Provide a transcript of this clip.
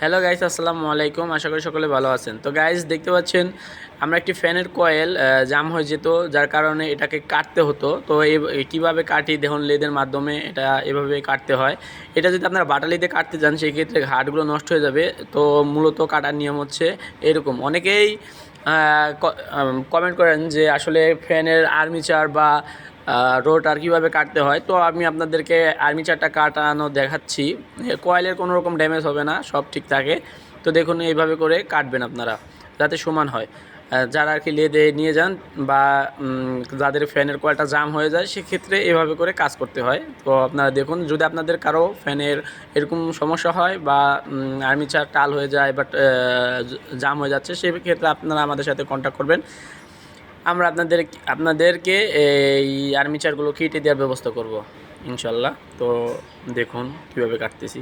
Hello guys আসসালামু আলাইকুম আশা করি সকলে ভালো আছেন। তো গাইস দেখতে পাচ্ছেন, আমরা একটি ফ্যানের কয়েল জাম হয়ে যেত, যার কারণে এটাকে কাটতে হতো। তো এই কীভাবে কাটি দেখুন, লেদের মাধ্যমে এটা এভাবে কাটতে হয়। এটা যদি আপনারা বাটালিতে কাটতে যান সেই ক্ষেত্রে হাড়গুলো নষ্ট হয়ে যাবে। তো মূলত কাটার নিয়ম হচ্ছে এরকম। অনেকেই কমেন্ট করেন যে আসলে ফ্যানের আর্মিচার বা রোটার কীভাবে কাটতে হয়, তো আমি আপনাদেরকে আর্মিচারটা কাটানো দেখাচ্ছি। কয়েলের কোনো রকম ড্যামেজ হবে না, সব ঠিক থাকে। তো দেখুন, এইভাবে করে কাটবেন আপনারা, যাতে সমান হয়। যারা আর কি লেদে নিয়ে যান বা যাদের ফ্যানের কয়েলটা জাম হয়ে যায়, সেক্ষেত্রে এভাবে করে কাজ করতে হয়। তো আপনারা দেখুন, যদি আপনাদের কারও ফ্যানের এরকম সমস্যা হয় বা আর্মিচার টাল হয়ে যায় বাট জাম হয়ে যাচ্ছে, সেক্ষেত্রে আপনারা আমাদের সাথে কন্ট্যাক্ট করবেন। আমরা আপনাদের আপনাদেরকে এই আর্মিচারগুলো কেটে দেওয়ার ব্যবস্থা করব ইনশাল্লাহ। তো দেখুন কীভাবে কাটতেছি।